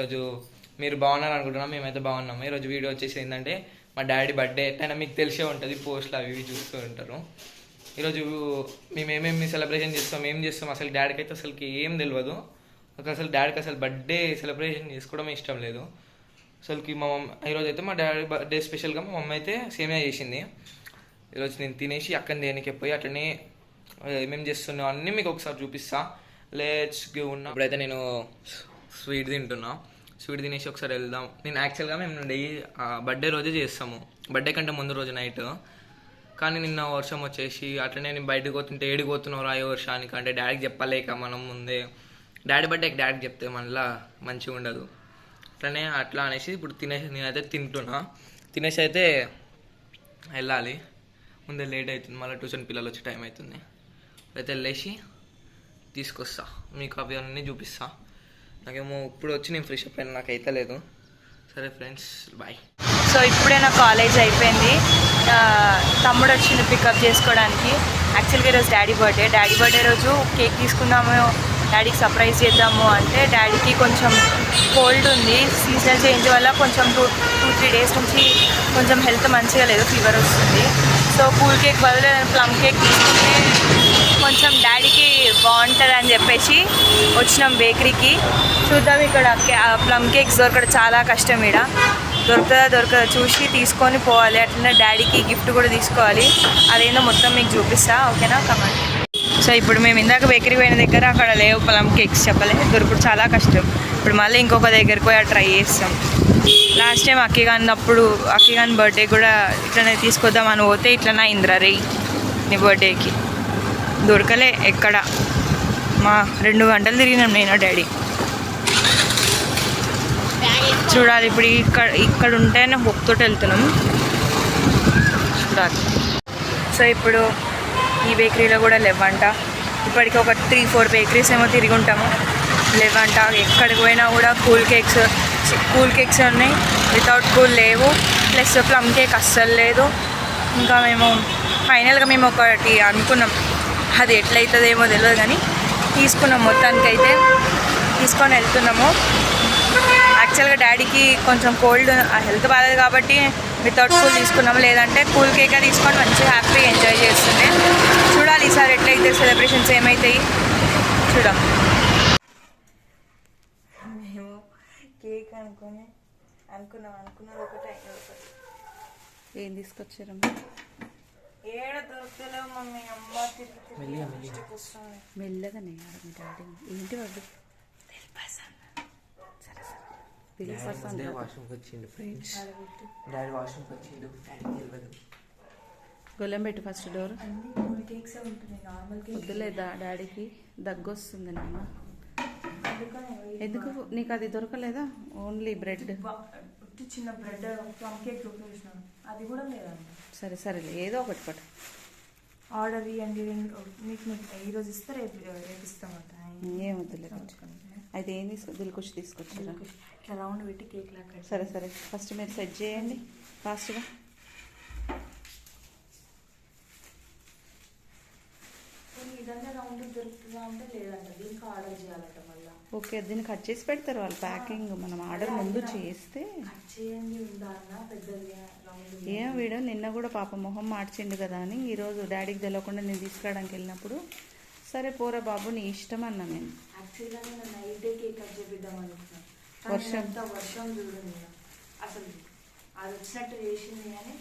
ఈరోజు మీరు బాగున్నారు అనుకుంటున్నాం మేమైతే బాగున్నాము ఈరోజు వీడియో వచ్చేసి ఏంటంటే మా డాడీ బర్త్డే ఎట్లయినా మీకు తెలిసే ఉంటుంది పోస్ట్లు అవి ఇవి చూస్తూ ఉంటారు. ఈరోజు మేము ఏమేమి సెలబ్రేషన్ చేస్తాం ఏం చేస్తాం అసలు డాడీకి అయితే అసలుకి ఏం తెలియదు ఒక అసలు డాడీకి అసలు బర్త్డే సెలబ్రేషన్ చేసుకోవడం ఇష్టం లేదు. అసలుకి మా మమ్మీ ఈరోజు అయితే మా డాడీ బర్త్డే స్పెషల్గా మా మమ్మీ అయితే సేమియా చేసింది. ఈరోజు నేను తినేసి అక్కడ దేనికి పోయి అట్లనే ఏమేమి చేస్తున్నావు అన్నీ మీకు ఒకసారి చూపిస్తా. లెట్స్ గివ్ ఉన్న ఇప్పుడైతే నేను స్వీట్ తింటున్నా. స్వీట్ తినేసి ఒకసారి వెళ్దాం. నేను యాక్చువల్గా మేము డైలీ బర్త్డే రోజే చేస్తాము. బర్త్డే కంటే ముందు రోజు నైట్ కానీ నిన్న వర్షం వచ్చేసి అట్లనే నేను బయటకు పోతుంటే ఏడికి పోతున్నావు రాయో వర్షానికి అంటే డాడీకి చెప్పలేక మనం ముందే. డాడీ బర్త్డేకి డాడీకి చెప్తే మళ్ళా మంచిగా ఉండదు. అట్లనే అట్లా అనేసి ఇప్పుడు తినేసి నేనైతే తింటున్నా. తినేసి అయితే వెళ్ళాలి. ముందే లేట్ అవుతుంది. మళ్ళీ ట్యూషన్ పిల్లలు వచ్చే టైం అవుతుంది. అయితే వెళ్ళేసి తీసుకొస్తా. మీకు అవి అన్నీ చూపిస్తాను నాకేమో ఇప్పుడు వచ్చి నేను ఫ్రెష్ అప్ అయినా నాకు అయితే లేదు. సరే ఫ్రెండ్స్ బాయ్ సో ఇప్పుడే నా కాలేజ్ అయిపోయింది. తమ్ముడు వచ్చింది పికప్ చేసుకోవడానికి. యాక్చువల్గా ఈరోజు డాడీ బర్త్డే డాడీ బర్త్డే రోజు కేక్ తీసుకుందాము డాడీకి సర్ప్రైజ్ చేద్దాము అంటే డాడీకి కొంచెం కోల్డ్ ఉంది. సీజనల్ చేంజ్ వల్ల కొంచెం టూ టూ త్రీ డేస్ నుంచి కొంచెం హెల్త్ మంచిగా లేదు ఫీవర్ వస్తుంది. సో కూల్ కేక్ బదులు ప్లమ్ కేక్ తీసుకుంటే కొంచెం డాడీకి బాగుంటుంది అని చెప్పేసి వచ్చినాం బేకరీకి. చూద్దాం ఇక్కడ ప్లమ్ కేక్స్ దొరకడం చాలా కష్టం ఇక్కడ దొరుకుతుందా దొరకదా చూసి తీసుకొని పోవాలి. అట్లనే డాడీకి గిఫ్ట్ కూడా తీసుకోవాలి. అదేందో మొత్తం మీకు చూపిస్తా ఓకేనా? కమెంట్ సో ఇప్పుడు మేము ఇందాక బేకరీ పోయిన దగ్గర అక్కడ లేవు ప్లమ్ కేక్స్ చెప్పలే. దొరుకుడు చాలా కష్టం. ఇప్పుడు మళ్ళీ ఇంకొక దగ్గరికి పోయి ట్రై చేస్తాం. లాస్ట్ టైం అక్కి అప్పుడు అక్కి గాని బర్త్డే కూడా ఇట్లనే తీసుకొద్దాం అని పోతే ఇట్లనే అయిందిరా రే నీ బర్త్డేకి దొరకలే ఎక్కడ. మా రెండు గంటలు తిరిగినాం నేను డాడీ. చూడాలి ఇప్పుడు ఇక్కడ ఇక్కడ ఉంటేనే హొక్తోటి వెళ్తున్నాం. చూడాలి. సో ఇప్పుడు ఈ బేకరీలో కూడా లేవంట. ఇప్పటికి ఒక త్రీ ఫోర్ బేకరీస్ ఏమో తిరిగి ఉంటాము. లేవంట. ఎక్కడికి పోయినా కూడా కూల్ కేక్స్ కూల్ కేక్స్ ఉన్నాయి. వితౌట్ కూల్ లేవు. ప్లస్ ప్లమ్ కేక్ అస్సలు లేదు. ఇంకా మేము ఫైనల్గా మేము ఒకటి అనుకున్నాం. అది ఎట్లయితుందేమో తెలియదు కానీ తీసుకున్నాం మొత్తానికైతే. తీసుకొని వెళ్తున్నాము. యాక్చువల్గా డాడీకి కొంచెం కోల్డ్ హెల్త్ బాగాలేదు కాబట్టి వితౌట్ కూల్ తీసుకున్నాం లేదంటే కూల్ కేక్ తీసుకొని మంచిగా హ్యాపీగా ఎంజాయ్ చేస్తుండే. చూడాలి ఈసారి ఎట్లయితే సెలబ్రేషన్స్ ఏమవుతాయి చూద్దాం. మేము కేక్ అనుకొని అనుకున్నాం. అనుకున్నది ఒకటే. ఏం తీసుకొచ్చారమ్మా ఏడ దొరకలేవు మమ్మీ అమ్మ తిరిగి మెల్లిగా, ఆడ మీ డాడీ ఏంటి వాడు సరే సరే. దిల్ పసంద్ వాష్రూమ్కి వచ్చిండు ఫ్రెండ్స్ డాడీ వాష్రూమ్కి వచ్చిండు. డాడీ తెలియదు. గొల్లెం పెట్టు ఫస్ట్ డోర్ అన్ని కూల్ కేక్స్ ఉంటుంది నార్మల్ కేక్ వద్దులేదా డాడీకి దగ్గు వస్తుంది నాన్న. ఎందుకు? నీకు అది దొరకలేదా? ఓన్లీ బ్రెడ్ చిన్న బ్రెడ్ ప్లమ్ కేక్ అది కూడా సరే సరేలే. ఏదో ఒకటి పట్టు. ఆర్డర్ ఇవ్వండి మీకు మీకు ఈరోజు ఇస్తే రేపు రేపు ఇస్తామంట. ఏం వద్దులే అయితే ఏం తీసుకో దిల్కుష్ తీసుకొచ్చారా. ఇట్లా రౌండ్ పెట్టి కేక్ లాగా సరే సరే. ఫస్ట్ మీరు సెట్ చేయండి. ఫాస్ట్గా ఇదంతా రౌండ్ దొరుకుతుందా అంటే లేదంట దీనికి ఆర్డర్ చేయాలంట. ఓకే దీన్ని కట్ చేసి పెడతారు వాళ్ళు ప్యాకింగ్ మనం ఆర్డర్ ముందు చేస్తే. ఏం వీడు నిన్న కూడా పాప మొహం మార్చిండు కదా అని ఈరోజు డాడీకి తెలియకుండా నేను తీసుకురావడానికి వెళ్ళినప్పుడు సరే పోరా బాబు నీ ఇష్టం అన్నా నేను. వర్షం. వర్షం చూడండి అసలు అది వచ్చినట్టు చేసింది కానీ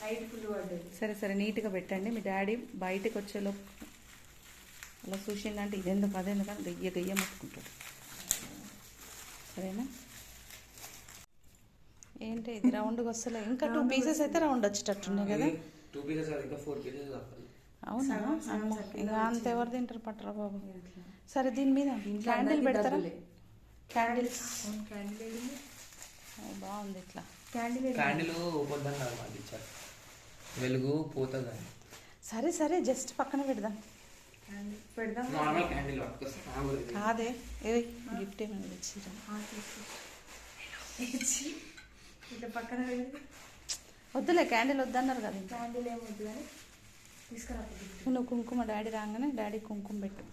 నైట్ ఫుల్ పడ్డది. సరే సరే నీట్గా పెట్టండి. మీ డాడీ బయటకు వచ్చేలోపు అలా చూసిందంటే ఇదెందుకు? అదెందుకు? అని గయ్య గయ్య మొత్తుకుంటాడు. సరేనా? ఏంటి ఇది? రౌండ్గా వస్తలే. ఇంకా టూ పీసెస్ అయితే రౌండ్ వచ్చేటట్టున్నాయి కదా. టూ పీసెస్ ఇంకా ఫోర్ పీసెస్ కావాలి అవునా? అమ్మో ఇంకా అంత ఎవరు తింటారు పట్టరా బాబు? సరే దీని మీద క్యాండిల్ పెడతారా? క్యాండిల్స్ క్యాండిల్ బాగుంది ఇట్లా. క్యాండిల్ క్యాండిల్ వెలుగు పోతుంది సరే సరే జస్ట్ పక్కన పెడదాం. క్యాండిల్ పెడదాం. నార్మల్ క్యాండిల్ పట్టుకొస్తాను కాదే ఏ గిఫ్ట్ ఏమైనా తెచ్చిరా? ఇట్లా పక్కన వద్దులే క్యాండిల్ వద్దన్నారు కదా క్యాండిల్ కానీ తీసుకురా నువ్వు కుంకుమ డాడీ రాగానే డాడీ కుంకుమ పెట్టు.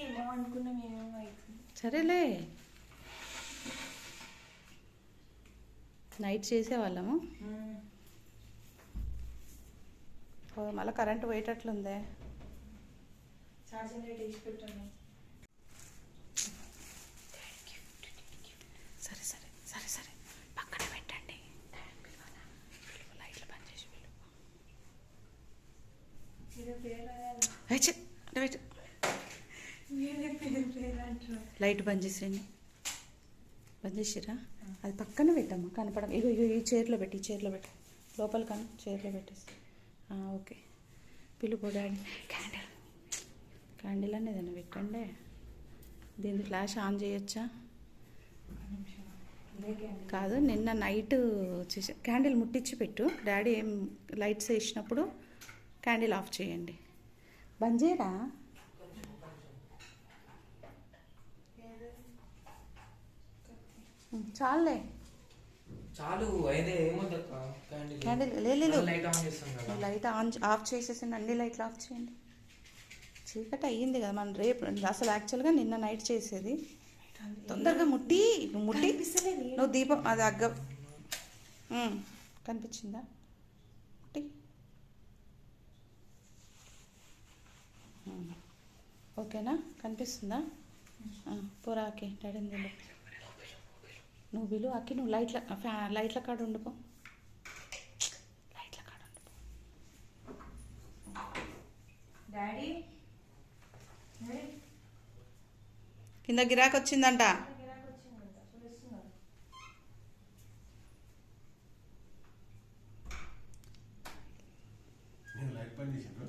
ఏమో అనుకున్నాం ఏమేమో అవుతుంది సరేలే. నైట్ చేసేవాళ్ళము? మళ్ళీ కరెంట్ పోయేటట్లుందే. సరే సరే సరే సరే. పక్కన పెట్టండి. లైట్లు బంద్ చేసి పెట్టు. లైట్ బంద్ చేసేయండి బంద్ చేసిరా అది పక్కన పెట్టమ్మా కనపడ ఇగో ఇగో ఈ చైర్లో పెట్టి ఈ చైర్లో పెట్టి. లోపల కను చైర్లో పెట్టేసి. ఓకే. పిలుపు డాడీ. క్యాండిల్. క్యాండిల్ అనేది ఏదైనా పెట్టండి. దీని ఫ్లాష్ ఆన్ చేయొచ్చా? కాదు నిన్న నైట్ చేసా క్యాండిల్ ముట్టించి పెట్టు. డాడీ ఏం లైట్స్ వేసినప్పుడు క్యాండిల్ ఆఫ్ చేయండి. బంద్ చేయరా? చాలే చాలు అయితే ఏమొద్దక్క క్యాండిల్ క్యాండిల్ లే లే, లే. లైట్ ఆన్ లైట్ ఆఫ్ చేసేసి అన్ని లైట్లు ఆఫ్ చేయండి. చీకటి అయ్యింది కదా మనం రేపు అసలు యాక్చువల్గా నిన్న నైట్ చేసేది. తొందరగా ముట్టి నువ్వు ముట్టి నువ్వు దీపం అది అగ్గ కనిపించిందా? ముట్టి. ఓకేనా? కనిపిస్తుందా? ఆ, పోరా అక్కి డాడీని తిను. నువ్వు విలు అక్కి నువ్వు లైట్ల ఫ్యా లైట్ల కాడ ఉండిపో. లైట్ల కాడ ఉండిపో. డాడీ? కింద గిరాకి వచ్చిందంట. నేను లైట్ పని చేసిండ్రు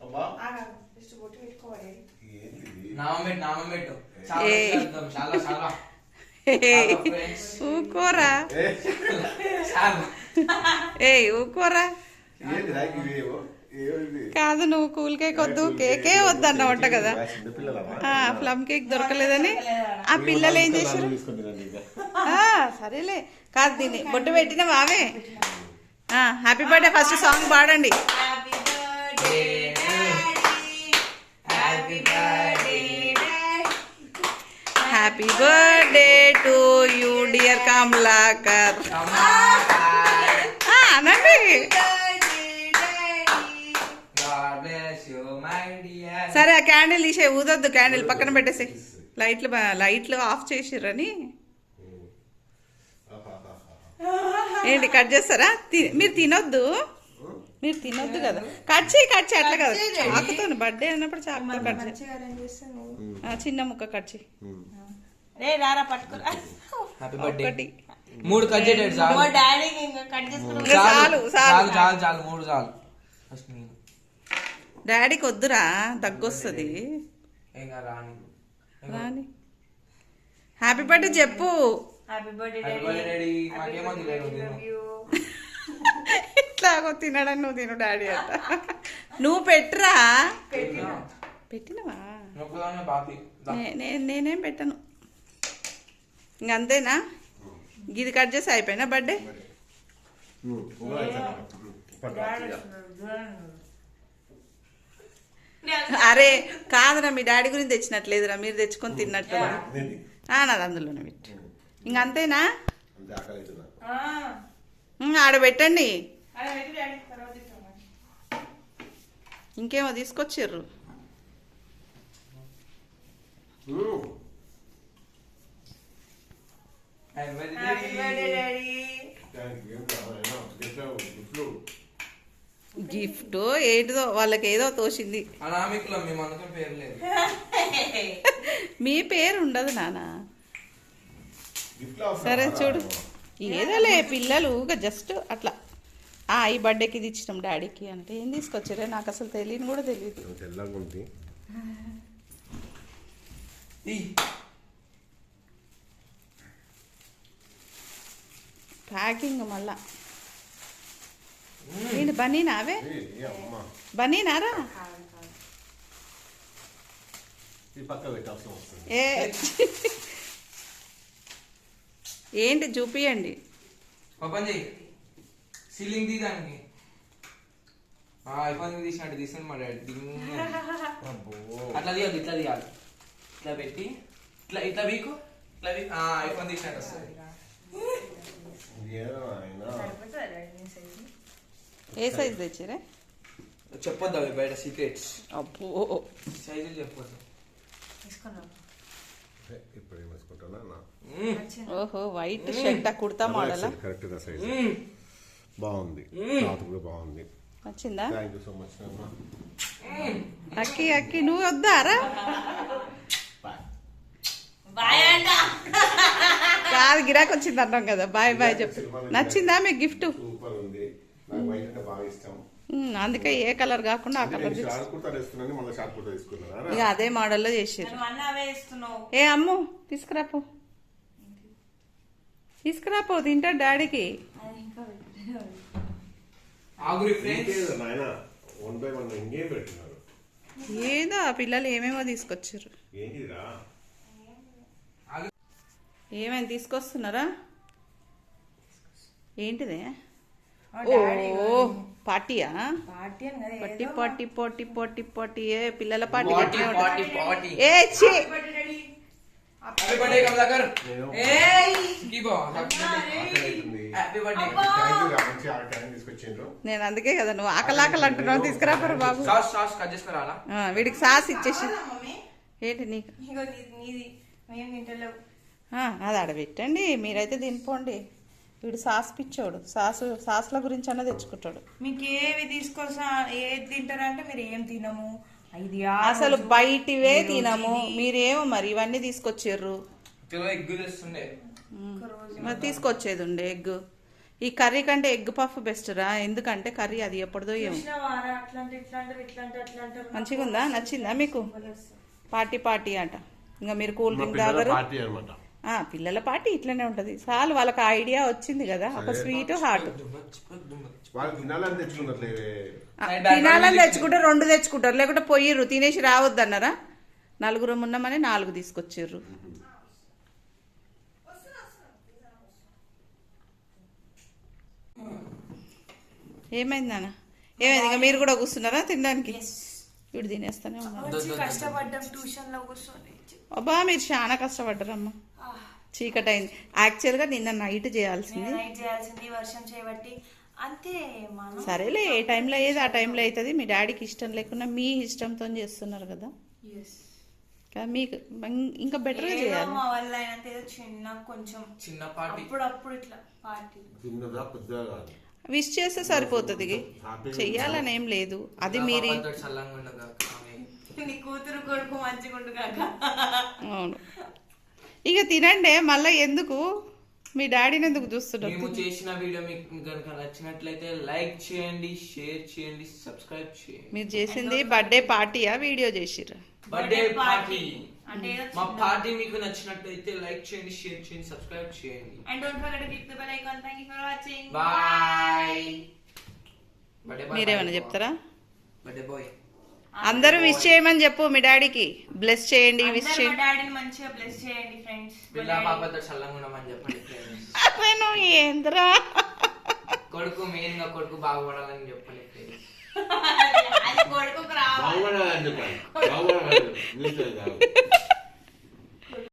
అబ్బా ఏంది నామం పెట్టు నామం పెట్టు చాలా ఏ. చేద్దాం, చాలా చాలా చాలా friends. ఊకోరా ఏ, ఊకోరా కాదు నువ్వు కూల్ కేక్ వద్దు. కేకే వద్దన్న వంట కదా. ప్లమ్ కేక్ దొరకలేదని ఆ పిల్లలు ఏం చేశారు? సరేలే. కాదు దీన్ని బొట్టు పెట్టిన. వావే హ్యాపీ బర్త్డే ఫస్ట్ సాంగ్ పాడండి. Happy birthday to you dear Kamalakar Kamakar. ఆ, అనండి God bless you, my dear. సరే ఆ క్యాండిల్ తీసే ఊదొద్దు క్యాండిల్ పక్కన పెట్టేసి లైట్లు లైట్లు ఆఫ్ చేసిర్రని. ఏంటి కట్ చేస్తారా? తి- మీరు తినొద్దు. మీరు తినొద్దు కదా. కట్ చేయి కట్ చేయి అట్లా కదా. చాకుతో బర్త్డే అన్నప్పుడు చాకుతో కట్ చేయి. చిన్న ముక్క కట్ చేయి. రే రారా పట్టుకురా. మూడు కట్ చాలు మా డాడీకి ఇంకా కట్ చేసుకుని ఇంకా చాలు, చాలు. చాలు. చాలు మూడు చాలు. ఫస్ట్ నేను డాడీకి వద్దురా దగ్గొస్తుంది. ఇంకా రాని. రాని. హ్యాపీ బర్త్డే చెప్పు. Happy birthday Happy birthday, daddy. మాకేమొద్దు లేదు, తిను. ఇట్లాగో తినడని నువ్వు తిను డాడీ అంట. నువ్వు పెట్టరా? పెట్టినవా? నేనేం పెట్టను. ఇంక అంతేనా? ఇది కట్ చేసి అయిపోయినా బర్త్డే? అరే కాదురా మీ డాడీ గురించి తెచ్చినట్లేదురా మీరు తెచ్చుకొని తిన్నట్టు. నాది అందులోనే పెట్టు. ఇంక అంతేనా? ఇంకేమో తీసుకొచ్చారు అవుతుందా ఉమ్, ఆడ పెట్టండి అలా పెట్టి డాడీ తర్వాత తింటాం. ఇంకేమో తీసుకొచ్చిర్రు Happy birthday, happy birthday. Daddy gift ఏంటిదో వాళ్ళకి ఏదో తోసింది. మీ పేరు ఉండదు నాన్న అవసరం సరే? చూడు. ఏదోలే పిల్లలు ఊగా జస్ట్ అట్లా. ఆ ఈ బర్త్డేకి ఇది ఇచ్చినాం డాడీకి అంటే ఏం తీసుకొచ్చారే? నాకు అసలు తెలియని కూడా తెలియదు ఇది తెల్లగా ఉంది ఈ, ప్యాకింగ్ మళ్ళా. ఏంటి బనీనా అవే? బనీనారా? ఏ. ఏంటి చూపియండి. సీలింగ్ తీదానికి ఐఫోన్ తీసినట్టు తీసుకుని మా డాడీ. అట్లా తీయాలి ఇట్లా తీయాలి. ఇట్లా పెట్టి ఇట్లా ఇట్లా వీకు ఇట్లా ఐఫోన్ తీసినట్టు వస్తుంది. ఏ సైజ్ తెచ్చిరే చెప్పొద్దు అవి బయట సీక్రెట్స్ అబ్బో. సైజులు చెప్పొద్దు. ఇప్పుడు ఓహో వైట్ షర్ట్ కుర్తా మోడల్ కరెక్ట్గా సైజ్ బాగుంది. క్లాత్ కూడా బాగుంది. నచ్చిందా థ్యాంక్ యూ సో మచ్ అన్న అక్కి అక్కి నువ్వు వద్దారా? కాదు గిరాక్ వచ్చింది అన్నాం కదా. బాయ్ బాయ్ చెప్పు. నచ్చిందా మీకు గిఫ్ట్? సూపర్ ఉంది నాకు వైట్ అంటే బాగా ఇష్టం. అందుకే ఏ కలర్ కాకుండా ఆ కలర్ ఇక అదే మోడల్లో చేసారు ఏ అమ్ము తీసుకురాపో. తీసుకురాపో తింటా డాడీకి. ఏదో ఆ పిల్లలు ఏమేమో తీసుకొచ్చారు ఏమైనా తీసుకొస్తున్నారా? ఏంటిదే? ఓ ఓ పార్టీయా? పార్టీ పట్టి పట్టి పొట్టి పొట్టి పొట్టి ఏ పిల్లల పార్టీ పాటి గట్టిగా పాటి ఉంటుంది. పాటి ఏ నేను అందుకే కదా నువ్వు ఆకలి ఆకలి అంటున్నావు. తీసుకురాపరు బాబు. సాస్ సాస్ కట్ చేసుకురాలా? ఆ, వీడికి సాస్ ఇచ్చేసి. ఏంటి నీకు? అది ఆడబెట్టండి. మీరైతే తినిపోండి. వీడు సాస్ పిచ్చోడు. సాసు సాస్ల గురించి అన్న తెచ్చుకుంటాడు. మీకు ఏవి తీసుకొస్తా ఏది తింటారంటే మీరు ఏం తినము? ఇది అసలు బయటివే తినము. మీరేమో మరి ఇవన్నీ రోజు మరి తీసుకొచ్చేది ఉండే ఎగ్ ఈ కర్రీ కంటే ఎగ్ పఫ్ బెస్ట్ రా. ఎందుకంటే కర్రీ అది ఎప్పటిదో ఏమో. మంచిగా ఉందా నచ్చిందా మీకు? పార్టీ పార్టీ అంట ఇంకా మీరు కూల్ డ్రింక్ తాగరు? పార్టీ అనమాట. ఆ, పిల్లల పార్టీ ఇట్లనే ఉంటది. చాలు వాళ్ళకి ఐడియా వచ్చింది కదా. ఒక స్వీట్ హాట్ వాళ్ళు తినాలని తెచ్చుకున్నట్లేవే తినాలని తెచ్చుకుంటే రెండు తెచ్చుకుంటారు. లేకుంటే పొయ్యిర్రు తినేసి రావద్దన్నారా? నలుగురు ఉన్నామని నాలుగు తీసుకొచ్చిర్రు. ఏమైంది నాన్న? ఏమైంది? ఇంకా మీరు కూడా కూర్చున్నారా తినడానికి? వీడు తినేస్తానే ఉన్నారు. వచ్చి కష్టపడ్డాం ట్యూషన్లో కూర్చొని. అబ్బా మీరు చాలా కష్టపడ్డారమ్మా. చీకటి అయింది యాక్చువల్గా నిన్న నైట్ చేయాల్సింది. నైట్ చేయాల్సింది వర్షం చేయబట్టి అంతే మనం. సరేలే ఏ టైంలో అయ్యేది ఆ టైంలో అవుతుంది. మీ డాడీకి ఇష్టం లేకుండా మీ ఇష్టంతో చేస్తున్నారు కదా. మీకు ఇంకా బెటర్గా ఏదో చేయాలి. మా వల్ల చిన్న కొంచెం చిన్న పార్టీ. అప్పుడప్పుడు ఇట్లా పార్టీ. పెద్దగా విష్ చేస్తే సరిపోతుంది. చెయ్యాలని ఏం లేదు. అది మీరు. అవును. ఇక తినండి మళ్ళీ ఎందుకు? మీ డాడీని ఎందుకు చూస్తున్నారు? మేము చేసిన వీడియో మీకు కనుక నచ్చినట్లయితే లైక్ చేయండి షేర్ చేయండి సబ్స్క్రైబ్ చేయండి. మీరు చేసింది బర్త్డే పార్టీయా వీడియో చేసిర్రు? Birthday party. అంటే ఏదో మా పార్టీ మీకు నచ్చినట్లయితే లైక్ చేయండి షేర్ చేయండి సబ్స్క్రైబ్ చేయండి. And don't forget to click the bell icon. Thank you for watching bye birthday మీరేమైనా చెప్తారా? బర్త్డే బాయ్ అందరూ విష్ చేయమని చెప్పు మీ డాడీకి. బ్లెస్ చేయండి విష్ చేయండి. డాడీని మంచిగా బ్లెస్ చేయండి ఫ్రెండ్స్ పిల్ల పాపతో చల్లంగా ఉండమని చెప్పండి నువ్వు ఏంద్రా? కొడుకు మెయిన్గా కొడుకు బాగుపడాలని చెప్పండి. కొడుకు రావాలి.